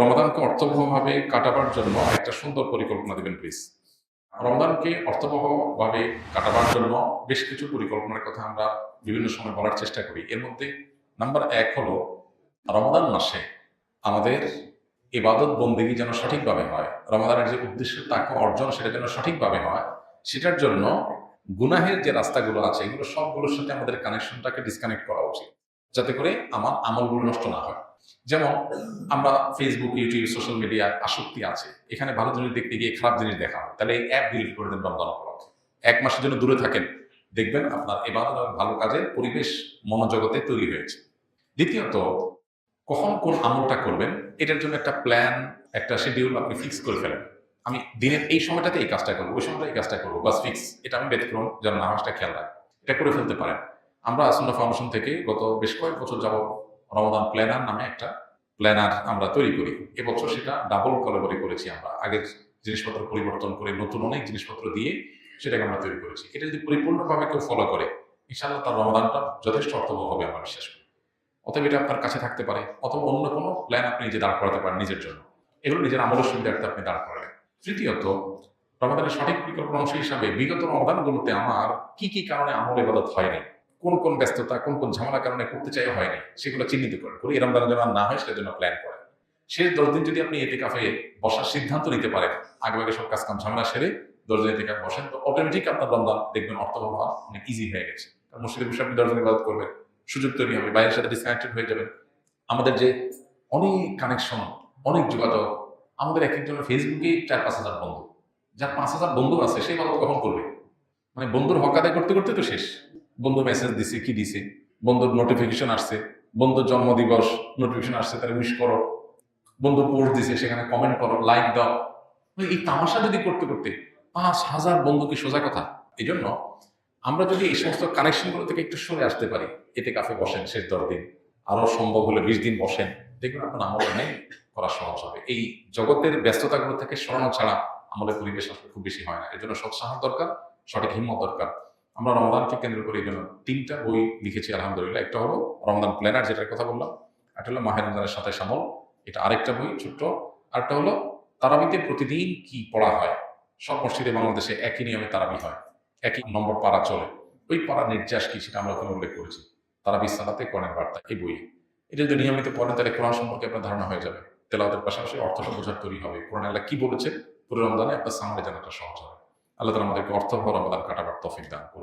রমাদানকে অর্থবহভাবে কাটাবার জন্য একটা সুন্দর পরিকল্পনা দিবেন প্লিজ রমাদানকে অর্থবহভাবে কাটাবার জন্য বেশ কিছু পরিকল্পনার কথা আমরা বিভিন্ন সময় বলার চেষ্টা করি। এর মধ্যে নাম্বার এক হলো, রমাদান মাসে আমাদের ইবাদত বন্দেগী যেন সঠিকভাবে হয়, রমাদানের যে উদ্দেশ্য, তাকে অর্জন সেটা যেন সঠিকভাবে হয়, সেটার জন্য গুনাহের যে রাস্তাগুলো আছে, এগুলো সবগুলোর সাথে আমাদের কানেকশনটাকে ডিসকানেক্ট করা উচিত, যাতে করে আমার আমলগুলো নষ্ট না হয়। যেমন আমরা ফেসবুক ইউটিউব সোশ্যাল মিডিয়া আসক্তি আছে। এখানে ভালো জিনিস দেখতে গিয়ে খারাপ জিনিস দেখা হয়। তাহলে এই অ্যাপ ডিলিট করে দেন রমজান উপলক্ষে এক মাসের জন্য দূরে থাকেন। দেখবেন আপনার এবাদত এবং ভালো কাজের পরিবেশ মনোজগতে তৈরি হয়েছে। দ্বিতীয়ত, কখন কোন আমলটা করবেন, এটার জন্য একটা প্ল্যান একটা শিডিউল আপনি ফিক্স করে ফেলেন। আমি দিনের এই সময়টাতে এই কাজটা করব, ওই সময়টা এই কাজটা করব, বাস ফিক্স এটা আমি ব্যতিক্রম, যেন নামাজটা খেয়াল রাখি এটা করে ফেলতে পারেন। আমরা আসন্ন ফাউন্ডেশন থেকে গত বেশ কয়েক বছর যাব রমাদান প্ল্যানার নামে একটা প্ল্যানার আমরা তৈরি করি। এবছর সেটা ডাবল কলাবরি করেছি আমরা। আগের জিনিসপত্র পরিবর্তন করে নতুন অনেক জিনিসপত্র দিয়ে সেটাকে আমরা তৈরি করেছি। এটা যদি পরিপূর্ণভাবে কেউ ফলো করে, ইনশাআল্লাহ তার রমাদানটা যথেষ্ট অর্থবহ হবে আমরা বিশ্বাস করি। অতএব এটা আপনার কাছে থাকতে পারে, অথবা অন্য কোনো প্ল্যান আপনি নিজে দাঁড় করাতে পারেন নিজের জন্য। এগুলো নিজের আমলের সুবিধার্থে আপনি দাঁড় করালেন। তৃতীয়ত রমাদানের সঠিক পরিকল্পনা অংশ হিসাবে বিগত রমাদানগুলোতে আমার কি কি কারণে আমল ইবাদত হয়নি কোন কোন ব্যস্ততা, কোন কোন ঝামেলার কারণে করতে চাই হয়নি, সেগুলো চিহ্নিত করে এই রমজানের জন্য আর না হয় সেটার জন্য প্ল্যান করেন। শেষ দশ দিন যদি আপনি এতে কাফে বসার সিদ্ধান্ত নিতে পারেন, আগে আগে সব কাজ কাম ঝামেলা সেরে দশ দিন এতে কাফে বসেন, তো অটোমেটিক আপনার রমজান দেখবেন অর্থবহ অনেক ইজি হয়ে গেছে। কারণ মসজিদে বসে আপনি দশ দিন ইবাদত করবেন, সুযোগ তৈরি হবে, বাইরের সাথে ডিসকানেক্টেড হয়ে যাবেন। আমাদের যে অনেক কানেকশন অনেক যোগাযোগ, আমাদের এক একজনের ফেসবুকে চার পাঁচ হাজার বন্ধু। যার পাঁচ হাজার বন্ধু আছে সেই বাবদ কখন করবে? মানে বন্ধুর হক আদায় করতে করতে তো শেষ। বন্ধু মেসেজ দিছে, কি দিছে? বন্ধুর নোটিফিকেশন আসছে, বন্ধুর জন্মদিবস নোটিফিকেশন আসছে, তাহলে উইশ করো। বন্ধু পোস্ট দিছে, সেখানে কমেন্ট করো লাইক দাও। এই তামাশা যদি করতে করতে পাঁচ হাজার বন্ধু কি সোজা কথা? এই জন্য আমরা যদি এই সমস্ত কানেকশনগুলো থেকে একটু সরে আসতে পারি, এতে কাফে বসেন শেষ দশ দিন। আরও সম্ভব হলে বিশ দিন বসেন। দেখবেন আপনার আমল নেই করা সহজ হবে। এই জগতের ব্যস্ততাগুলো থেকে সরানো ছাড়া আমাদের পরিবেশ আসলে খুব বেশি হয় না। এর জন্য সৎসাহ দরকার, সঠিক হিম্মত দরকার। আমরা রমদানকে কেন্দ্র করে এই তিনটা বই লিখেছি, আলহামদুলিল্লাহ। একটা হলো রমদান প্ল্যানার যেটার কথা বললাম। একটা হলো মাহের রমজানের সাথে সামল এটা আরেকটা বই, ছোট্ট। আরেকটা হলো তারাবিতে প্রতিদিন কি পড়া হয়? সব মসজিদে বাংলাদেশে একই নিয়মে তারাবি হয়। একই নম্বর পাড়া চলে। ওই পাড়ার নির্যাস কি সেটা আমরা ওখানে উল্লেখ করেছি। তারাবি সালাতে কর্ণের বার্তা এই বইয়ে। এটা যদি নিয়মিত পড়েন, তাহলে কোরআন সম্পর্কে আপনার ধারণা হয়ে যাবে। তেলাওয়াতের পাশাপাশি অর্থটা বোঝার তৈরি হবে। কোরআন আল্লাহ কি বলেছে পুরো রমদানে আপনার সামনে জানাটা সহজ হবে। আল্লাহ তালা আমাদেরকে অর্থ রমদান কাটাবার তফিক দান করুন।